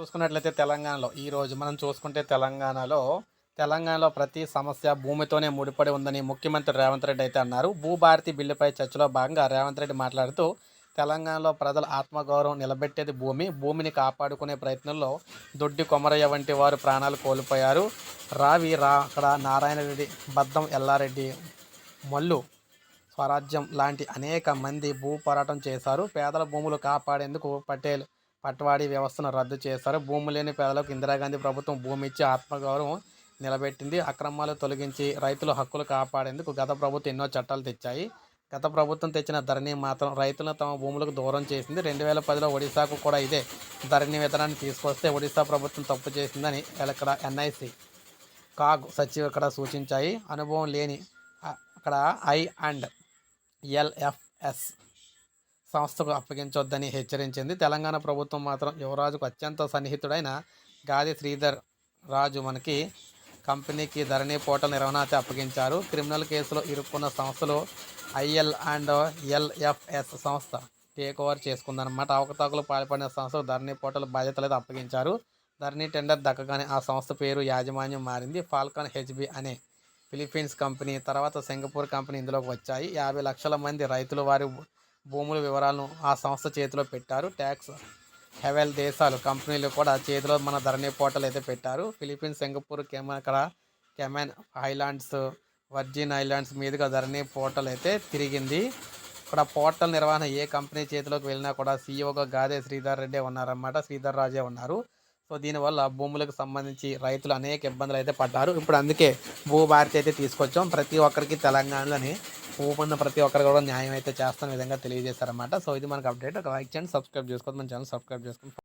చూసుకున్నట్లయితే తెలంగాణలో ఈరోజు మనం చూసుకుంటే తెలంగాణలో తెలంగాణలో ప్రతి సమస్య భూమితోనే ముడిపడి ఉందని ముఖ్యమంత్రి రేవంత్ రెడ్డి అయితే అన్నారు. భూభారతి బిల్లుపై చర్చలో భాగంగా రేవంత్ రెడ్డి మాట్లాడుతూ తెలంగాణలో ప్రజల ఆత్మగౌరవం నిలబెట్టేది భూమి భూమిని కాపాడుకునే ప్రయత్నంలో దొడ్డి కొమరయ్య వంటి వారు ప్రాణాలు కోల్పోయారు. రావి రా అక్కడ నారాయణరెడ్డి బద్దం ఎల్లారెడ్డి మల్లు స్వరాజ్యం లాంటి అనేక మంది భూ పోరాటం చేశారు. పేదల భూములు కాపాడేందుకు పటేల్ పట్వారీ వ్యవస్థను రద్దు చేశారు. భూమి లేని పేదలకు ఇందిరాగాంధీ ప్రభుత్వం భూమి ఇచ్చి ఆత్మగౌరవం నిలబెట్టింది. అక్రమాలు తొలగించి రైతుల హక్కులు కాపాడేందుకు గత ప్రభుత్వం ఎన్నో చట్టాలు తెచ్చాయి. గత ప్రభుత్వం తెచ్చిన ధరణి మాత్రం రైతులను తమ భూములకు దూరం చేసింది. రెండు వేల పదిలో ఒడిశాకు కూడా ఇదే ధరణి విధానాన్ని తీసుకొస్తే ఒడిశా ప్రభుత్వం తప్పు చేసిందని ఇక్కడ ఎన్ఐసి కాగ్ సచివ్ ఇక్కడ సూచించాయి. అనుభవం లేని అక్కడ ఐ అండ్ ఎల్ఎఫ్ఎస్ సంస్థకు అప్పగించొద్దని హెచ్చరించింది. తెలంగాణ ప్రభుత్వం మాత్రం యువరాజుకు అత్యంత సన్నిహితుడైన గాది శ్రీధర్ రాజు మనకి కంపెనీకి ధరణి పోర్టల్ నిర్వహణ అప్పగించారు. క్రిమినల్ కేసులో ఇరుక్కున్న సంస్థలు ఐఎల్ అండ్ ఎల్ఎఫ్ఎస్ సంస్థ టేక్ ఓవర్ చేసుకుందన్నమాట. అవకతవకలు పాల్పడిన సంస్థలు ధరణి పోర్టల్ బాధ్యతలు అయితే అప్పగించారు. ధరణి టెండర్ దక్కగానే ఆ సంస్థ పేరు యాజమాన్యం మారింది. ఫాల్కాన్ హెచ్బి అనే ఫిలిప్పీన్స్ కంపెనీ తర్వాత సింగపూర్ కంపెనీ ఇందులోకి వచ్చాయి. యాభై లక్షల మంది రైతులు వారి భూముల వివరాలను ఆ సంస్థ చేతిలో పెట్టారు. ట్యాక్స్ హెవెల్ దేశాలు కంపెనీలు కూడా చేతిలో మన ధరణి పోర్టల్ అయితే పెట్టారు. ఫిలిప్పీన్స్ సింగపూర్ కెమెన్ అక్కడ కెమెన్ ఐలాండ్స్ వర్జిన్ ఐలాండ్స్ మీదుగా ధరణి పోర్టల్ అయితే తిరిగింది. ఇక్కడ పోర్టల్ నిర్వహణ ఏ కంపెనీ చేతిలోకి వెళ్ళినా కూడా సీఈఓగా గాదే శ్రీధర్ రెడ్డి ఉన్నారన్నమాట. శ్రీధర్ రాజే ఉన్నారు. సో దీనివల్ల భూములకు సంబంధించి రైతులు అనేక ఇబ్బందులు అయితే పడ్డారు. ఇప్పుడు అందుకే భూభారతి అయితే తీసుకొచ్చాం. ప్రతి ఒక్కరికి తెలంగాణలోని భూమి ప్రతి ఒక్కరికి కూడా న్యాయం అయితే చేస్తున్న విధంగా తెలియజేశారన్నమాట. సో ఇది మనకు అప్డేట్ ఒక లైక్ చేయండి సబ్స్క్రైబ్ చేసుకోండి మన ఛానల్ సబ్స్క్రైబ్ చేసుకోండి.